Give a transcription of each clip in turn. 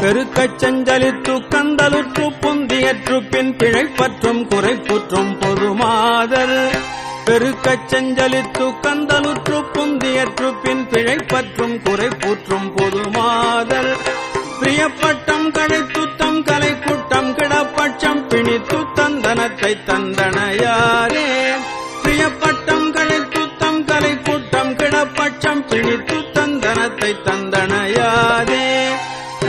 பெருக்கச் செஞ்சலித்து கந்தலுற்று புந்தியற்று பின் பிழைப்பற்றும் குறைப்புற்றும் பொதுமாதர் பெருக்கச் செஞ்சலித்து கந்தலுற்று புந்தியற்று பின் பிழைப்பற்றும் குறைப்புற்றும் பொதுமாதர் பிரியப்பட்டம் கழைத்துத்தம் கலை கூட்டம் கிடப்பட்சம் பிணித்து தந்தனத்தை தந்தனையாரே. பிரியப்பட்டம் கழைத்துத்தம் கலை கூட்டம் கிடப்பட்சம் பிணித்து தந்தனத்தை தந்தனையாரே.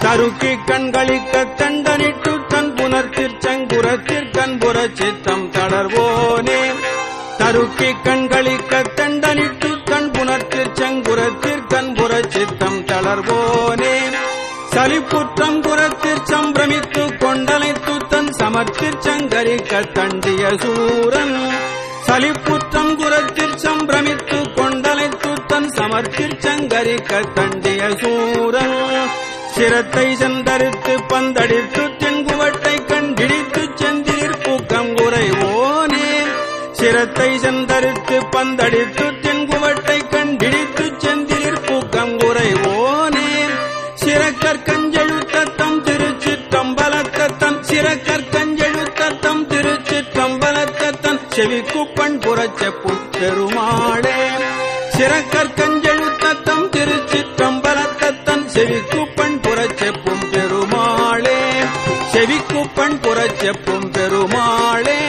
தருக்கி கண்களிக்க தண்டனிட்டு தன் புனர்த்திற்சங்குரத்திற்கண் புற சித்தம் தளர்வோனே. தருக்கி கண்களிக்க தண்டனிட்டு தன் புனர்த்திற்சங்குரத்திற்கண் புற சித்தம் தளர்வோனே. சலிப்புற்றம் குரத்திற் சம்பிரமித்து கொண்டலைத்து தன் சமர்த்திற் சங்கரிக்க தண்டிய சூரன். சலிப்புற்றம் குரத்திற் சம்பிரமித்து கொண்டலைத்து தன் சமர்த்திற் சங்கரிக்க தண்டிய சூரன். சிரத்தை செந்தரித்து பந்தடித்து தென்குவட்டை கண்டிடித்து செந்திலிற் பூக்கம் குறைவோனே சிரத்தை செந்தரித்து பந்தடித்து தென்குவட்டை கண்டிடித்து செந்திலிற் பூக்கம் குறைவோனே சிறக்கற் கஞ்செழுத்தம் சிறக்கற்கஞ்செழுத்தத்தம் திருச்சிற்றம்பலத்தத்தன் சிறக்கற்கஞ்செழுத்தத்தம் திருச்சிற்றம்பலத்தத்தன் செவிக்குப்பண் புறச்செப்பும் பெருமாளே சிறக்கற்கஞ்செழுத்தத்தம் திருச்சிற்றம்பலத்தத்தன் செவிக்குப்பண் செவிக்கு செவிக்குப்பண் புறச் செப்பும் பெருமாளே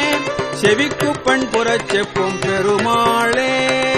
செவிக்குப்பண் புறச் செப்பும் பெருமாளே.